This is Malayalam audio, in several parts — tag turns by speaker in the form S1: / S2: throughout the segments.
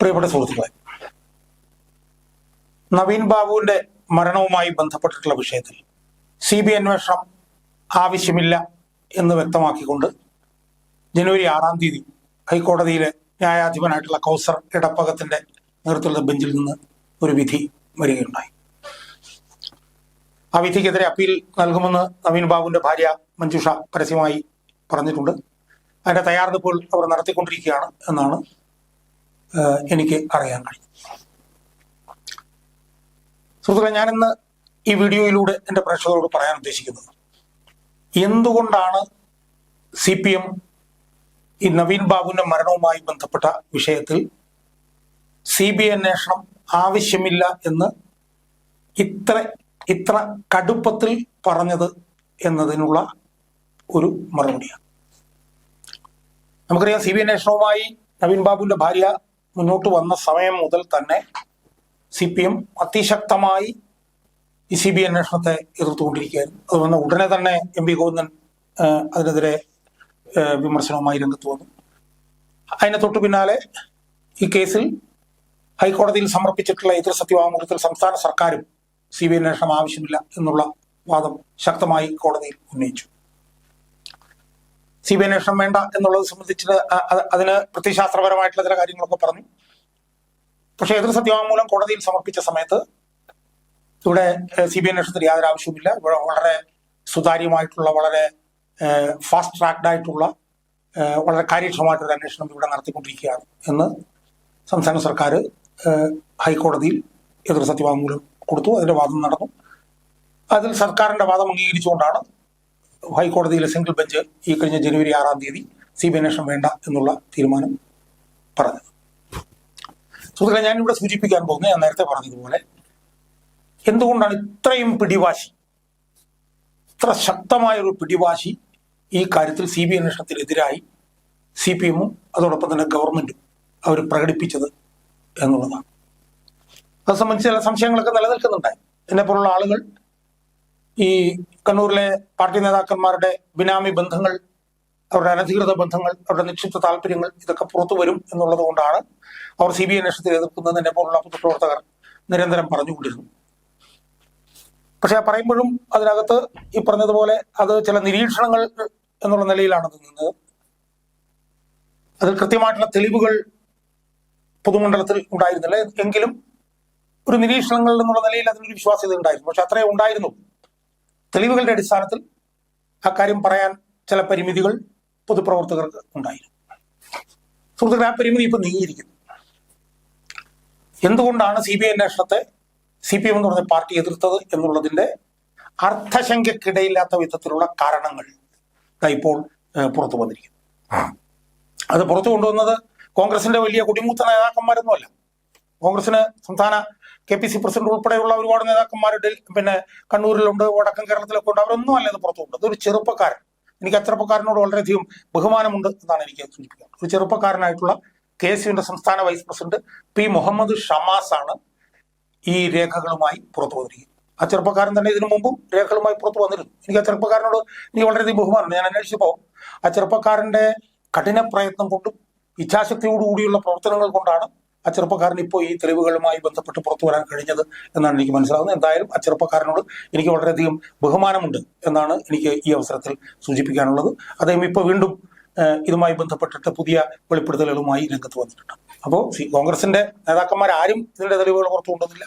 S1: പ്രിയപ്പെട്ട സുഹൃത്തുക്കളെ നവീൻ ബാബുവിന്റെ മരണവുമായി ബന്ധപ്പെട്ടിട്ടുള്ള വിഷയത്തിൽ സി ബി അന്വേഷണം ആവശ്യമില്ല എന്ന് വ്യക്തമാക്കിക്കൊണ്ട് ജനുവരി ആറാം തീയതി ഹൈക്കോടതിയിലെ ന്യായാധിപനായിട്ടുള്ള കൗസർ ഇടപ്പകത്തിന്റെ നേതൃത്വത്തിലുള്ള ബെഞ്ചിൽ നിന്ന് ഒരു വിധി വരികയുണ്ടായി. ആ വിധിക്കെതിരെ അപ്പീൽ നൽകുമെന്ന് നവീൻ ബാബുവിന്റെ ഭാര്യ മഞ്ജുഷ പരസ്യമായി പറഞ്ഞിട്ടുണ്ട്. അതിന്റെ തയ്യാറെടുപ്പുകൾ അവർ നടത്തിക്കൊണ്ടിരിക്കുകയാണ് എന്നാണ് എനിക്ക് അറിയാൻ കഴിയും. സുഹൃത്തുക്കളെ ഞാനിന്ന് ഈ വീഡിയോയിലൂടെ എന്റെ പ്രേക്ഷകരോട് പറയാൻ ഉദ്ദേശിക്കുന്നത് എന്തുകൊണ്ടാണ് സി പി എം ഈ നവീൻ ബാബുവിന്റെ മരണവുമായി ബന്ധപ്പെട്ട വിഷയത്തിൽ സി ബി ഐ അന്വേഷണം ആവശ്യമില്ല എന്ന് ഇത്ര ഇത്ര കടുപ്പത്തിൽ പറഞ്ഞത് എന്നതിനുള്ള ഒരു മറുപടിയാണ്. നമുക്കറിയാം സി ബി അന്വേഷണവുമായി നവീൻ ബാബുവിന്റെ ഭാര്യ മുന്നോട്ട് വന്ന സമയം മുതൽ തന്നെ സി പി എം അതിശക്തമായി ഈ സി ബി അന്വേഷണത്തെ എതിർത്തുകൊണ്ടിരിക്കുകയായിരുന്നു. അത് വന്ന ഉടനെ തന്നെ എം പി ഗോവിന്ദൻ അതിനെതിരെ വിമർശനവുമായി രംഗത്ത് വന്നു. അതിന് തൊട്ടു പിന്നാലെ ഈ കേസിൽ ഹൈക്കോടതിയിൽ സമർപ്പിച്ചിട്ടുള്ള എതിർ സത്യവാങ്മൂലത്തിൽ സംസ്ഥാന സർക്കാരും സി ബി അന്വേഷണം ആവശ്യമില്ല എന്നുള്ള വാദം ശക്തമായി കോടതിയിൽ ഉന്നയിച്ചു. സി ബി അന്വേഷണം വേണ്ട എന്നുള്ളത് സംബന്ധിച്ച് അതിന് പ്രത്യശാസ്ത്രപരമായിട്ടുള്ള ചില കാര്യങ്ങളൊക്കെ പറഞ്ഞു. പക്ഷെ എതിർ സത്യവാങ്മൂലം കോടതിയിൽ സമർപ്പിച്ച സമയത്ത് ഇവിടെ സി ബി അന്വേഷണത്തിന് യാതൊരു ആവശ്യവുമില്ല. ഇവിടെ വളരെ സുതാര്യമായിട്ടുള്ള വളരെ ഫാസ്റ്റ് ട്രാക്ഡ് ആയിട്ടുള്ള വളരെ കാര്യക്ഷമമായിട്ടൊരു അന്വേഷണം ഇവിടെ നടത്തിക്കൊണ്ടിരിക്കുകയാണ് എന്ന് സംസ്ഥാന സർക്കാർ ഹൈക്കോടതിയിൽ എതിർ സത്യവാങ്മൂലം കൊടുത്തു. അതിന്റെ വാദം നടന്നു. അതിൽ സർക്കാരിന്റെ വാദം അംഗീകരിച്ചുകൊണ്ടാണ് ഹൈക്കോടതിയിലെ സിംഗിൾ ബെഞ്ച് ഈ കഴിഞ്ഞ ജനുവരി ആറാം തീയതി സി ബി അന്വേഷണം വേണ്ട എന്നുള്ള തീരുമാനം പറഞ്ഞത്. സുഹൃത്തുക്കളെ ഞാൻ ഇവിടെ സൂചിപ്പിക്കാൻ പോകുന്നത് ഞാൻ നേരത്തെ പറഞ്ഞതുപോലെ എന്തുകൊണ്ടാണ് ഇത്രയും പിടിവാശി ഇത്ര ശക്തമായ ഒരു പിടിവാശി ഈ കാര്യത്തിൽ സി ബി അന്വേഷണത്തിനെതിരായി സി പി എമ്മും അതോടൊപ്പം തന്നെ ഗവൺമെന്റും അവർ പ്രകടിപ്പിച്ചത് എന്നുള്ളതാണ്. അത് സംബന്ധിച്ച് ചില സംശയങ്ങളൊക്കെ നിലനിൽക്കുന്നുണ്ടായി എന്നെ പോലുള്ള ആളുകൾ ഈ കണ്ണൂരിലെ പാർട്ടി നേതാക്കന്മാരുടെ ബിനാമി ബന്ധങ്ങൾ അവരുടെ അനധികൃത ബന്ധങ്ങൾ അവരുടെ നിക്ഷിപ്ത താല്പര്യങ്ങൾ ഇതൊക്കെ പുറത്തു വരും എന്നുള്ളത് കൊണ്ടാണ് അവർ സി ബി ഐ എതിർക്കുന്നത് എന്നെ പോലുള്ള പൊതുപ്രവർത്തകർ നിരന്തരം പറഞ്ഞുകൊണ്ടിരുന്നു. പക്ഷെ പറയുമ്പോഴും അതിനകത്ത് ഈ പറഞ്ഞതുപോലെ അത് ചില നിരീക്ഷണങ്ങൾ എന്നുള്ള നിലയിലാണ് നിന്നത്. അതിൽ കൃത്യമായിട്ടുള്ള തെളിവുകൾ പൊതുമണ്ഡലത്തിൽ ഉണ്ടായിരുന്നില്ല. എങ്കിലും ഒരു നിരീക്ഷണങ്ങൾ എന്നുള്ള നിലയിൽ അതിനൊരു വിശ്വാസ്യത ഉണ്ടായിരുന്നു. പക്ഷെ അത്രേ ഉണ്ടായിരുന്നു. തെളിവുകളുടെ അടിസ്ഥാനത്തിൽ അക്കാര്യം പറയാൻ ചില പരിമിതികൾ പൊതുപ്രവർത്തകർക്ക് ഉണ്ടായിരുന്നു. സുഹൃത്തുക്കളെ ആ പരിമിതി ഇപ്പൊ നീങ്ങിയിരിക്കുന്നു. എന്തുകൊണ്ടാണ് സി ബി ഐ അന്വേഷണത്തെ സി പി എം എന്ന് പറഞ്ഞ പാർട്ടി എതിർത്തത് എന്നുള്ളതിന്റെ അർത്ഥശങ്കക്കിടയില്ലാത്ത വിധത്തിലുള്ള കാരണങ്ങൾ ഇപ്പോൾ പുറത്തു വന്നിരിക്കുന്നു. അത് പുറത്തു കൊണ്ടുവന്നത് കോൺഗ്രസിന്റെ വലിയ കുടിമൂത്ത നേതാക്കന്മാരൊന്നുമല്ല. കോൺഗ്രസിന് സംസ്ഥാന കെ പി സി പ്രസിഡന്റ് ഉൾപ്പെടെയുള്ള ഒരുപാട് നേതാക്കന്മാർ ഡൽ- പിന്നെ കണ്ണൂരിലുണ്ട് വടക്കൻ കേരളത്തിലൊക്കെ ഉണ്ട്. അവരൊന്നും അല്ല ഇത് പുറത്തുണ്ട് കൊണ്ടത് ചെറുപ്പക്കാരൻ. എനിക്ക് ആ വളരെയധികം ബഹുമാനമുണ്ട് എന്നാണ് എനിക്ക് സൂചിപ്പിക്കുന്നത് ഒരു ചെറുപ്പക്കാരനായിട്ടുള്ള കെ എസ് യുവിന്റെ സംസ്ഥാന vice president P Muhammad Shamas ആണ് ഈ രേഖകളുമായി പുറത്തു വന്നിരിക്കുന്നത്. ആ ചെറുപ്പക്കാരൻ തന്നെ ഇതിനു മുമ്പും രേഖകളുമായി പുറത്തു വന്നിരുന്നു. എനിക്ക് ആ ചെറുപ്പക്കാരനോട് എനിക്ക് വളരെയധികം ബഹുമാനമുണ്ട്. ഞാൻ അന്വേഷിച്ചപ്പോൾ ആ ചെറുപ്പക്കാരന്റെ കഠിന പ്രയത്നം കൊണ്ടും ഇച്ഛാശക്തിയോടുകൂടിയുള്ള പ്രവർത്തനങ്ങൾ കൊണ്ടാണ് ആ ചെറുപ്പക്കാരൻ ഇപ്പോൾ ഈ തെളിവുകളുമായി ബന്ധപ്പെട്ട് പുറത്തു വരാൻ കഴിഞ്ഞത് എന്നാണ് എനിക്ക് മനസ്സിലാകുന്നത്. എന്തായാലും ആ ചെറുപ്പക്കാരനോട് എനിക്ക് വളരെയധികം ബഹുമാനമുണ്ട് എന്നാണ് എനിക്ക് ഈ അവസരത്തിൽ സൂചിപ്പിക്കാനുള്ളത്. അദ്ദേഹം ഇപ്പോൾ വീണ്ടും ഇതുമായി ബന്ധപ്പെട്ടിട്ട് പുതിയ വെളിപ്പെടുത്തലുകളുമായി രംഗത്ത് വന്നിട്ടുണ്ട്. അപ്പോൾ കോൺഗ്രസിന്റെ നേതാക്കന്മാർ ആരും ഇതിന്റെ തെളിവുകൾ പുറത്തു കൊണ്ടുവന്നില്ല.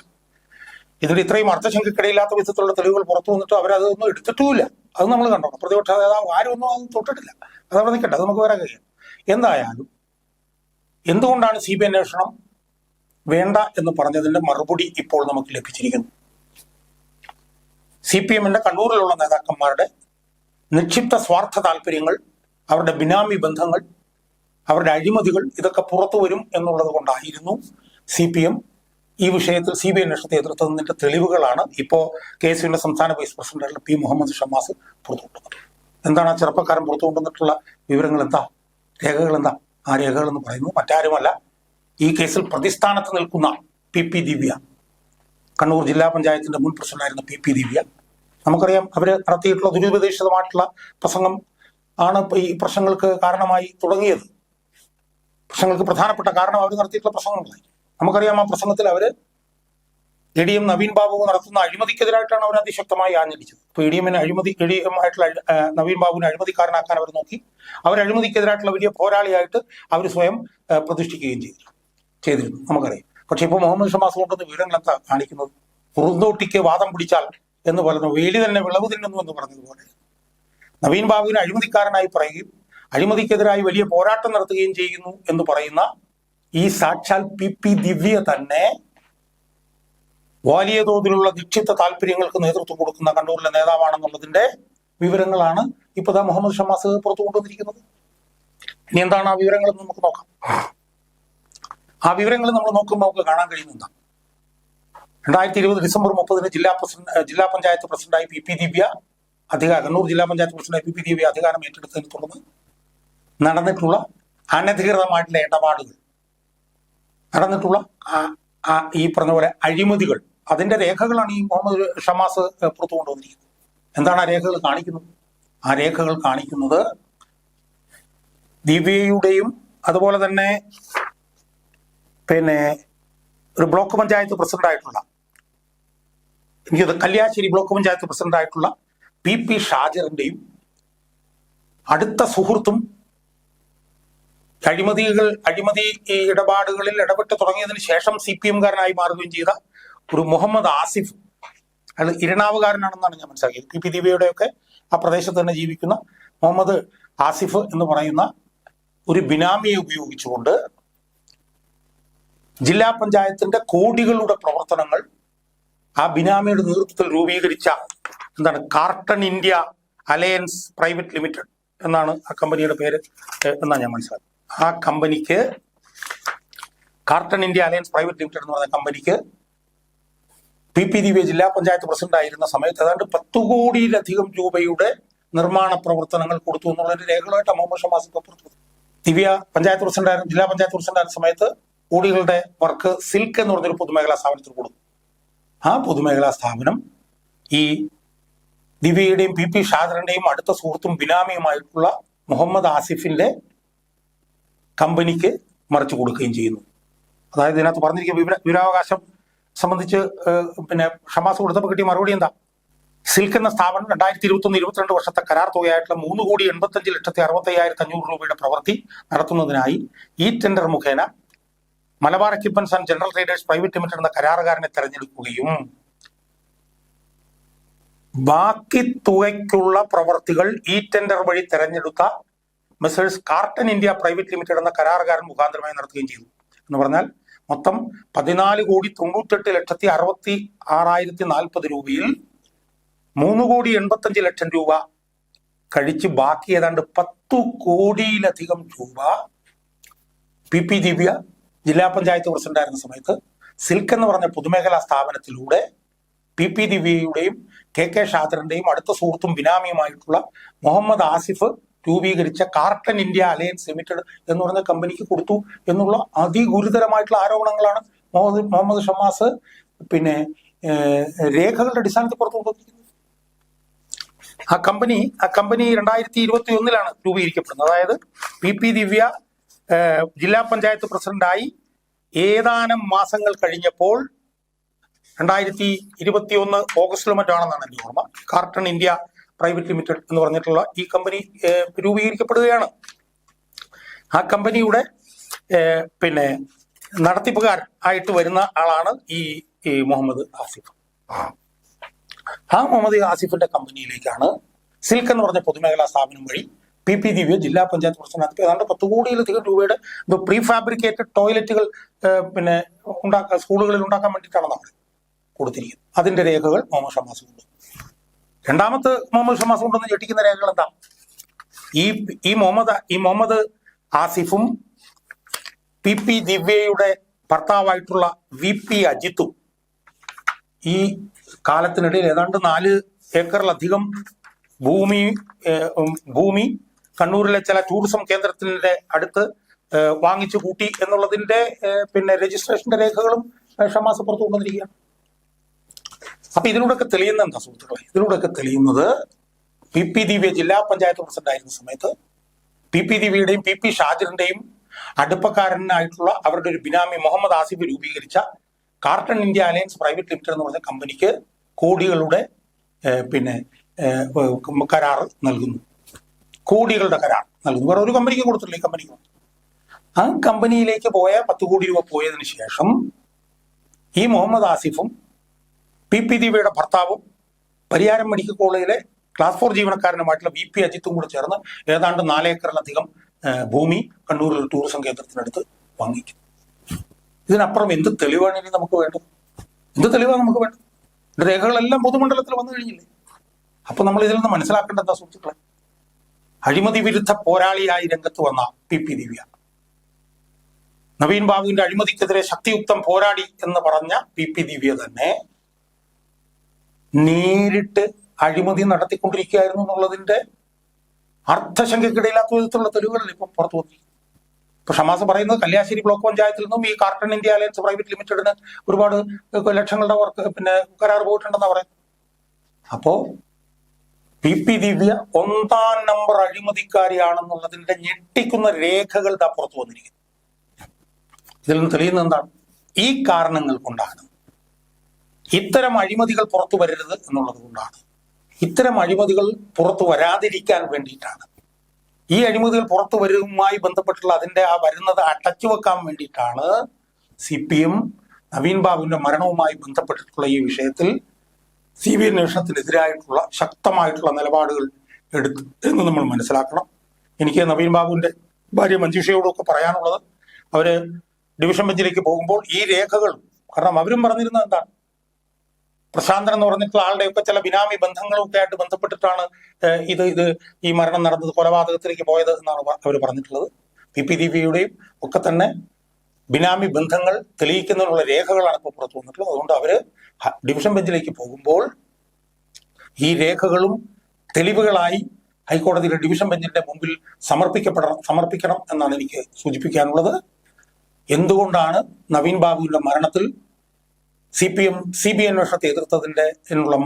S1: ഇതിൽ ഇത്രയും അർത്ഥശങ്കക്കിടയില്ലാത്ത വിധത്തിലുള്ള തെളിവുകൾ പുറത്തു വന്നിട്ട് അവരതൊന്നും എടുത്തിട്ടുമില്ല. അത് നമ്മൾ കണ്ടോ പ്രതിപക്ഷ നേതാവ് ആരും ഒന്നും അത് തൊട്ടിട്ടില്ല. അതവിടെ നിൽക്കട്ടെ അത് നമുക്ക് വരാൻ കഴിയും. എന്തായാലും എന്തുകൊണ്ടാണ് സി ബി അന്വേഷണം വേണ്ട എന്ന് പറഞ്ഞതിന്റെ മറുപടി ഇപ്പോൾ നമുക്ക് ലഭിച്ചിരിക്കുന്നു. സി പി എമ്മിന്റെ കണ്ണൂരിലുള്ള നേതാക്കന്മാരുടെ നിക്ഷിപ്ത സ്വാർത്ഥ താല്പര്യങ്ങൾ അവരുടെ ബിനാമി ബന്ധങ്ങൾ അവരുടെ അഴിമതികൾ ഇതൊക്കെ പുറത്തു വരും എന്നുള്ളത് കൊണ്ടായിരുന്നു സി പി എം ഈ വിഷയത്തിൽ സി ബി ഐ അന്വേഷണത്തെ എതിർത്തതിന്റെ തെളിവുകളാണ് ഇപ്പോൾ കെ എസ് യുവിന്റെ സംസ്ഥാന vice president P Muhammad Shamas പുറത്തു കൊണ്ടുവന്നത് എന്താണ് ആ ചെറുപ്പക്കാരൻ പുറത്തു കൊണ്ടുവന്നിട്ടുള്ള വിവരങ്ങൾ എന്താ? രേഖകൾ എന്താ? ആ രേഖകൾ എന്ന് പറയുന്നു. മറ്റാരുമല്ല. ഈ കേസിൽ പ്രതിസ്ഥാനത്ത് നിൽക്കുന്ന പി പി ദിവ്യ. കണ്ണൂർ ജില്ലാ പഞ്ചായത്തിന്റെ മുൻ പ്രസിഡന്റായിരുന്ന പി പി ദിവ്യ. നമുക്കറിയാം അവർ നടത്തിയിട്ടുള്ള ദുരുപദേശിതമായിട്ടുള്ള പ്രസംഗം ആണ് ഈ പ്രശ്നങ്ങൾക്ക് കാരണമായി തുടങ്ങിയത്. പ്രശ്നങ്ങൾക്ക് പ്രധാനപ്പെട്ട കാരണം അവർ നടത്തിയിട്ടുള്ള പ്രസംഗങ്ങളായി. നമുക്കറിയാം ആ പ്രസംഗത്തിൽ അവർ A D M Naveen Babu നടത്തുന്ന അഴിമതിക്കെതിരായിട്ടാണ് അവർ അതിശക്തമായി ആഞ്ഞടിച്ചത്. ഇപ്പൊ എ ഡി എമ്മിന് അഴിമതി എ ഡി എം ആയിട്ടുള്ള നവീൻ ബാബുവിനെ അഴിമതിക്കാരനാക്കാൻ അവർ നോക്കി. അവർ അഴിമതിക്കെതിരായിട്ടുള്ള വലിയ പോരാളിയായിട്ട് അവർ സ്വയം പ്രതിഷ്ഠിക്കുകയും ചെയ്തു. ചെയ്തിരുന്നു. നമുക്കറിയാം. പക്ഷെ ഇപ്പൊ മുഹമ്മദ് ഷമാസ് കൊണ്ടുവന്ന വിവരങ്ങൾ എന്താ കാണിക്കുന്നത്? കുറുന്തോട്ടിക്ക് വാദം പിടിച്ചാൽ എന്ന് പറയുന്നു വേലി തന്നെ വിളവ് തിന്നുന്നു എന്ന് പറഞ്ഞതുപോലെ. നവീൻ ബാബുവിനെ അഴിമതിക്കാരനായി പറയുകയും അഴിമതിക്കെതിരായി വലിയ പോരാട്ടം നടത്തുകയും ചെയ്യുന്നു എന്ന് പറയുന്ന ഈ സാക്ഷാൽ പി പി ദിവ്യ തന്നെ വലിയ തോതിലുള്ള നിക്ഷിപ്ത താല്പര്യങ്ങൾക്ക് നേതൃത്വം കൊടുക്കുന്ന കണ്ണൂരിലെ നേതാവാണെന്നുള്ളതിന്റെ വിവരങ്ങളാണ് ഇപ്പൊ ദാ മുഹമ്മദ് ഷമാസ് പുറത്തു കൊണ്ടുവന്നിരിക്കുന്നത്. ഇനി എന്താണ് ആ വിവരങ്ങളെന്ന് നമുക്ക് നോക്കാം. ആ വിവരങ്ങൾ നമ്മൾ നോക്കുമ്പോൾ നമുക്ക് കാണാൻ കഴിയുന്നുണ്ട്. രണ്ടായിരത്തി ഇരുപത് ഡിസംബർ മുപ്പതിന് ജില്ലാ പ്രസിഡന്റ് ജില്ലാ പഞ്ചായത്ത് പ്രസിഡന്റായി പി പി ദിവ്യ അധികാരം കണ്ണൂർ ജില്ലാ പഞ്ചായത്ത് പ്രസിഡന്റായി പി പി ദിവ്യ അധികാരം ഏറ്റെടുത്തതിനെ തുടർന്ന് നടന്നിട്ടുള്ള അനധികൃതമായിട്ടുള്ള ഇടപാടുകൾ നടന്നിട്ടുള്ള ഈ പറഞ്ഞ പോലെ അഴിമതികൾ അതിന്റെ രേഖകളാണ് ഈ മുഹമ്മദ് ഷമാസ് പുറത്തു കൊണ്ടുവന്നിരിക്കുന്നത്. എന്താണ് ആ രേഖകൾ കാണിക്കുന്നത്? ആ രേഖകൾ കാണിക്കുന്നത് ദിവ്യയുടെയും അതുപോലെ തന്നെ പിന്നെ ഒരു ബ്ലോക്ക് പഞ്ചായത്ത് പ്രസിഡന്റ് ആയിട്ടുള്ള എനിക്കത് കല്യാശ്ശേരി ബ്ലോക്ക് പഞ്ചായത്ത് പ്രസിഡന്റ് ആയിട്ടുള്ള പി പി ഷാജറിന്റെയും അടുത്ത സുഹൃത്തും അഴിമതികൾ അഴിമതി ഇടപാടുകളിൽ ഇടപെട്ട് തുടങ്ങിയതിന് ശേഷം സി പി എംകാരനായി മാറുകയും ചെയ്ത ഒരു മുഹമ്മദ് ആസിഫ്. അയാൾ ഇരണാവുകാരനാണെന്നാണ് ഞാൻ മനസ്സിലാക്കിയത്. പി പി ദിവ്യയുടെയൊക്കെ ആ പ്രദേശത്ത് തന്നെ ജീവിക്കുന്ന മുഹമ്മദ് ആസിഫ് എന്ന് പറയുന്ന ഒരു ബിനാമിയെ ഉപയോഗിച്ചുകൊണ്ട് ജില്ലാ പഞ്ചായത്തിന്റെ കോടികളുടെ പ്രവർത്തനങ്ങൾ ആ ബിനാമിയുടെ നേതൃത്വത്തിൽ രൂപീകരിച്ച എന്താണ് carton India alliance private limited എന്നാണ് ആ കമ്പനിയുടെ പേര് എന്നാണ് ഞാൻ മനസ്സിലാക്കുന്നത്. ആ കമ്പനിക്ക് carton India alliance private limited എന്ന് പറഞ്ഞ കമ്പനിക്ക് പി പി ദിവ്യ ജില്ലാ പഞ്ചായത്ത് പ്രസിഡന്റ് ആയിരുന്ന സമയത്ത് ഏതാണ്ട് പത്തു കോടിയിലധികം രൂപയുടെ നിർമ്മാണ പ്രവർത്തനങ്ങൾ കൊടുത്തു എന്നുള്ളൊരു രേഖകളായിട്ട് മുഹമ്മദ് ഷമാസ് ഇപ്പൊ പുറത്തു ദിവ്യ പഞ്ചായത്ത് പ്രസിഡന്റ് ആയിരുന്ന ജില്ലാ പഞ്ചായത്ത് പ്രസിഡന്റ് ആയിരുന്ന സമയത്ത് കോടികളുടെ വർക്ക് സിൽക്ക് എന്ന് പറഞ്ഞൊരു പൊതുമേഖലാ സ്ഥാപനത്തിന് കൊടുത്തു. ആ പൊതുമേഖലാ സ്ഥാപനം ഈ ദിവ്യയുടെയും പി പി ഷാദറിന്റെയും അടുത്ത സുഹൃത്തും ബിനാമിയുമായിട്ടുള്ള മുഹമ്മദ് ആസിഫിന്റെ കമ്പനിക്ക് മറിച്ചു കൊടുക്കുകയും ചെയ്യുന്നു. അതായത് ഇതിനകത്ത് പറഞ്ഞിരിക്കുന്ന വിവര വിവരാവകാശം സംബന്ധിച്ച് പിന്നെ ഷമാസ് കൊടുത്തപ്പോൾ കിട്ടിയ മറുപടി എന്താ? സിൽക്ക് എന്ന സ്ഥാപനം രണ്ടായിരത്തി ഇരുപത്തി ഒന്ന് ഇരുപത്തിരണ്ട് വർഷത്തെ കരാർ തുകയായിട്ടുള്ള മൂന്ന് കോടി എൺപത്തഞ്ച് ലക്ഷത്തി അറുപത്തി അയ്യായിരത്തി അഞ്ഞൂറ് രൂപയുടെ പ്രവൃത്തി നടത്തുന്നതിനായി ഈ ടെൻഡർ മുഖേന Malabar equipments and general traders private limited എന്ന കരാറുകാരനെ തെരഞ്ഞെടുക്കുകയും ബാക്കി തുകയ്ക്കുള്ള പ്രവർത്തികൾ ഈ ടെൻഡർ വഴി തെരഞ്ഞെടുത്ത messrs carton India private limited എന്ന കരാറുകാരൻ മുഖാന്തരമായി നടത്തുകയും ചെയ്തു. എന്ന് പറഞ്ഞാൽ മൊത്തം പതിനാല് കോടി തൊണ്ണൂറ്റെട്ട് ലക്ഷത്തി അറുപത്തി ആറായിരത്തി നാൽപ്പത് രൂപയിൽ മൂന്ന് കോടി എൺപത്തഞ്ച് ലക്ഷം രൂപ കഴിച്ച് ബാക്കി ഏതാണ്ട് പത്തു കോടിയിലധികം രൂപ പി പി ദിവ്യ ജില്ലാ പഞ്ചായത്ത് പ്രസിഡന്റായിരുന്ന സമയത്ത് സിൽക്ക് എന്ന് പറഞ്ഞ പൊതുമേഖലാ സ്ഥാപനത്തിലൂടെ പി പി ദിവ്യയുടെയും കെ കെ ഷാദറിന്റെയും അടുത്ത സുഹൃത്തും ബിനാമിയുമായിട്ടുള്ള മുഹമ്മദ് ആസിഫ് രൂപീകരിച്ച കാർട്ടൺ ഇന്ത്യ അലയൻസ് ലിമിറ്റഡ് എന്ന് പറഞ്ഞ കമ്പനിക്ക് കൊടുത്തു എന്നുള്ള അതിഗുരുതരമായിട്ടുള്ള ആരോപണങ്ങളാണ് മുഹമ്മദ് മുഹമ്മദ് ഷമാസ് പിന്നെ രേഖകളുടെ അടിസ്ഥാനത്തിൽ പുറത്തു കൊടുത്തിരിക്കുന്നത് ആ കമ്പനി ആ കമ്പനി രണ്ടായിരത്തി ഇരുപത്തി ഒന്നിലാണ് രൂപീകരിക്കപ്പെടുന്നത്. അതായത് പി പി ദിവ്യ ജില്ലാ പഞ്ചായത്ത് പ്രസിഡന്റായി ഏതാനും മാസങ്ങൾ കഴിഞ്ഞപ്പോൾ രണ്ടായിരത്തി ഇരുപത്തി ഒന്ന് ഓഗസ്റ്റിൽ മറ്റാണെന്നാണ് എന്റെ ഓർമ്മ. കാർട്ടൺ ഇന്ത്യ പ്രൈവറ്റ് ലിമിറ്റഡ് എന്ന് പറഞ്ഞിട്ടുള്ള ഈ കമ്പനി രൂപീകരിക്കപ്പെടുകയാണ്. ആ കമ്പനിയുടെ പിന്നെ നടത്തിപ്പുകാരൻ ആയിട്ട് വരുന്ന ആളാണ് ഈ ഈ മുഹമ്മദ് ആസിഫ്. ആ മുഹമ്മദ് ആസിഫിന്റെ കമ്പനിയിലേക്കാണ് സിൽക്ക് എന്ന് പറഞ്ഞ പൊതുമേഖലാ സ്ഥാപനം വഴി പി പി ദിവ്യ ജില്ലാ പഞ്ചായത്ത് പ്രസിഡന്റ് ഏതാണ്ട് പത്ത് കോടിയിലധികം രൂപയുടെ പ്രീ ഫാബ്രിക്കേറ്റഡ് ടോയ്ലറ്റുകൾ പിന്നെ ഉണ്ടാക്കാൻ സ്കൂളുകളിൽ ഉണ്ടാക്കാൻ വേണ്ടിയിട്ടാണ് നമ്മൾ കൊടുത്തിരിക്കുന്നത്. അതിന്റെ രേഖകൾ മുഹമ്മദ് ഷമാസ് കൊണ്ട് രണ്ടാമത്തെ മുഹമ്മദ് ഷമാസ് കൊണ്ടുവന്ന് ഞെട്ടിക്കുന്ന രേഖകൾ എന്താ? ഈ ഈ മുഹമ്മദ് ഈ മുഹമ്മദ് ആസിഫും പി പി ദിവ്യയുടെ ഭർത്താവായിട്ടുള്ള വി പി അജിത്തും ഈ കാലത്തിനിടയിൽ ഏതാണ്ട് നാല് ഏക്കറിലധികം ഭൂമി ഭൂമി കണ്ണൂരിലെ ചില ടൂറിസം കേന്ദ്രത്തിന്റെ അടുത്ത് വാങ്ങിച്ചു കൂട്ടി എന്നുള്ളതിന്റെ പിന്നെ രജിസ്ട്രേഷന്റെ രേഖകളും ഷമാസ് പുറത്തു കൊണ്ടുവന്നിരിക്കുകയാണ്. അപ്പൊ ഇതിലൂടെയൊക്കെ തെളിയുന്ന എന്താ സുഹൃത്തുക്കളെ? ഇതിലൂടെയൊക്കെ തെളിയുന്നത് പി പി ദിവ്യ ജില്ലാ പഞ്ചായത്ത് പ്രസിഡന്റ് ആയിരുന്ന സമയത്ത് പി പി ദിവ്യയുടെയും പി പി ഷാജിറിന്റെയും അടുപ്പക്കാരനായിട്ടുള്ള അവരുടെ ഒരു ബിനാമി മുഹമ്മദ് ആസിഫ് രൂപീകരിച്ച carton India alliance private limited എന്ന് പറഞ്ഞ കമ്പനിക്ക് കോടികളുടെ പിന്നെ കരാർ നൽകുന്നു. കോടികളുടെ കരാർ നൽകുന്നു. വേറെ ഒരു കമ്പനിക്ക് കൊടുത്തില്ല ഈ കമ്പനിക്ക്. ആ കമ്പനിയിലേക്ക് പോയ പത്ത് കോടി രൂപ പോയതിന് ശേഷം ഈ മുഹമ്മദ് ആസിഫും പി പി ദിവയുടെ ഭർത്താവും പരിയാരം മെഡിക്കൽ കോളേജിലെ ക്ലാസ് ഫോർ ജീവനക്കാരനുമായിട്ടുള്ള വി പി അജിത്തും കൂടെ ചേർന്ന് ഏതാണ്ട് നാലേക്കറിലധികം ഭൂമി കണ്ണൂരിൽ ടൂറിസം കേന്ദ്രത്തിനടുത്ത് വാങ്ങിക്കും. ഇതിനപ്പുറം എന്ത് തെളിവാണ് ഇനി നമുക്ക് വേണ്ടത്? എന്ത് തെളിവാണ് നമുക്ക് വേണ്ടത്? രേഖകളെല്ലാം പൊതുമണ്ഡലത്തിൽ വന്നു കഴിഞ്ഞില്ലേ? അപ്പൊ നമ്മൾ ഇതിൽ നിന്ന് മനസ്സിലാക്കേണ്ട എന്താ സുഹൃത്തുക്കളെ? അഴിമതി വിരുദ്ധ പോരാളിയായി രംഗത്ത് വന്ന പി പി ദിവ്യ. നവീൻ ബാബുവിന്റെ അഴിമതിക്കെതിരെ ശക്തിയുക്തം പോരാടി എന്ന് പറഞ്ഞ പി പി ദിവ്യ തന്നെ നേരിട്ട് അഴിമതി നടത്തിക്കൊണ്ടിരിക്കുകയായിരുന്നു എന്നുള്ളതിന്റെ അർത്ഥശങ്കയ്ക്കിടയില്ലാത്ത വിധത്തിലുള്ള തെളിവുകൾ ഇപ്പൊ പുറത്തു വന്നിരിക്കുന്നു ഇപ്പൊ ഷമാസ് പറയുന്നത് കല്യാശ്ശേരി ബ്ലോക്ക് പഞ്ചായത്തിൽ നിന്നും ഈ കാർട്ടൺ ഇന്ത്യ അലയൻസ് പ്രൈവറ്റ് ലിമിറ്റഡിന് ഒരുപാട് ലക്ഷങ്ങളുടെ വർക്ക് പിന്നെ കരാർ പോയിട്ടുണ്ടെന്നാ പറയുന്നത്. അപ്പോ പി പി ദിവ്യ ഒന്നാം നമ്പർ അഴിമതിക്കാരിയാണെന്നുള്ളതിന്റെ ഞെട്ടിക്കുന്ന രേഖകൾ ഇതാ പുറത്തു വന്നിരിക്കുന്നു. ഇതിൽ നിന്ന് തെളിയുന്നത് എന്താണ്? ഈ കാരണങ്ങൾ കൊണ്ടാണ് ഇത്തരം അഴിമതികൾ പുറത്തു വരരുത് എന്നുള്ളത് കൊണ്ടാണ്. ഇത്തരം അഴിമതികൾ പുറത്തു വരാതിരിക്കാൻ വേണ്ടിയിട്ടാണ്. ഈ അഴിമതികൾ പുറത്തു വരുന്നതുമായി ബന്ധപ്പെട്ടുള്ള അതിന്റെ ആ വരുന്നത് അടച്ചു വെക്കാൻ വേണ്ടിയിട്ടാണ് സി പി എം നവീൻ ബാബുവിന്റെ മരണവുമായി ബന്ധപ്പെട്ടിട്ടുള്ള ഈ വിഷയത്തിൽ സി ബി അന്വേഷണത്തിനെതിരായിട്ടുള്ള ശക്തമായിട്ടുള്ള നിലപാടുകൾ എടുത്തു എന്ന് നമ്മൾ മനസ്സിലാക്കണം. എനിക്ക് നവീൻ ബാബുവിന്റെ ഭാര്യ മഞ്ജുഷയോടൊക്കെ പറയാനുള്ളത് അവർ ഡിവിഷൻ ബെഞ്ചിലേക്ക് പോകുമ്പോൾ ഈ രേഖകൾ കാരണം അവരും പറഞ്ഞിരുന്നത് എന്താണ്? പ്രശാന്തൻ എന്ന് പറഞ്ഞിട്ടുള്ള ആളുടെയൊക്കെ ചില ബിനാമി ബന്ധങ്ങളൊക്കെ ആയിട്ട് ബന്ധപ്പെട്ടിട്ടാണ് ഇത് ഇത് ഈ മരണം നടന്നത് കൊലപാതകത്തിലേക്ക് പോയത് എന്നാണ് അവർ പറഞ്ഞിട്ടുള്ളത്. പി പി ദീപിയുടെയും ഒക്കെ തന്നെ ബിനാമി ബന്ധങ്ങൾ തെളിയിക്കുന്നതിനുള്ള രേഖകളാണ് ഇപ്പോൾ പുറത്തു വന്നിട്ടുള്ളത്. അതുകൊണ്ട് അവർ ഡിവിഷൻ ബെഞ്ചിലേക്ക് പോകുമ്പോൾ ഈ രേഖകളും തെളിവുകളായി ഹൈക്കോടതിയുടെ ഡിവിഷൻ ബെഞ്ചിന്റെ മുമ്പിൽ സമർപ്പിക്കപ്പെടണം സമർപ്പിക്കണം എന്നാണ് എനിക്ക് സൂചിപ്പിക്കാനുള്ളത്. എന്തുകൊണ്ടാണ് നവീൻ ബാബുവിന്റെ മരണത്തിൽ C P M C B അന്വേഷണത്തെ എതിർത്തതിന്റെ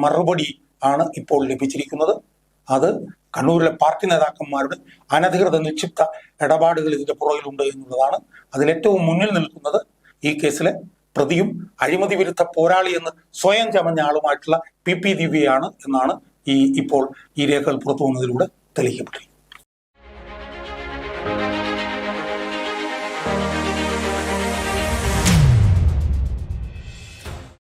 S1: മറുപടി ആണ് ഇപ്പോൾ ലഭിച്ചിരിക്കുന്നത്. അത് കണ്ണൂരിലെ പാർട്ടി നേതാക്കന്മാരുടെ അനധികൃത നിക്ഷിപ്ത ഇടപാടുകൾ ഇതിന്റെ പുറകിലുണ്ട് എന്നുള്ളതാണ് അതിലേറ്റവും മുന്നിൽ നിൽക്കുന്നത് ഈ കേസിലെ പ്രതിയും അഴിമതി വിരുദ്ധ പോരാളി എന്ന് സ്വയം ചമഞ്ഞ ആളുമായിട്ടുള്ള പി പി ദിവ്യയാണ് എന്നാണ് ഈ ഇപ്പോൾ ഈ രേഖകൾ പുറത്തു വന്നതിലൂടെ തെളിയിക്കപ്പെട്ടിരിക്കുന്നത്.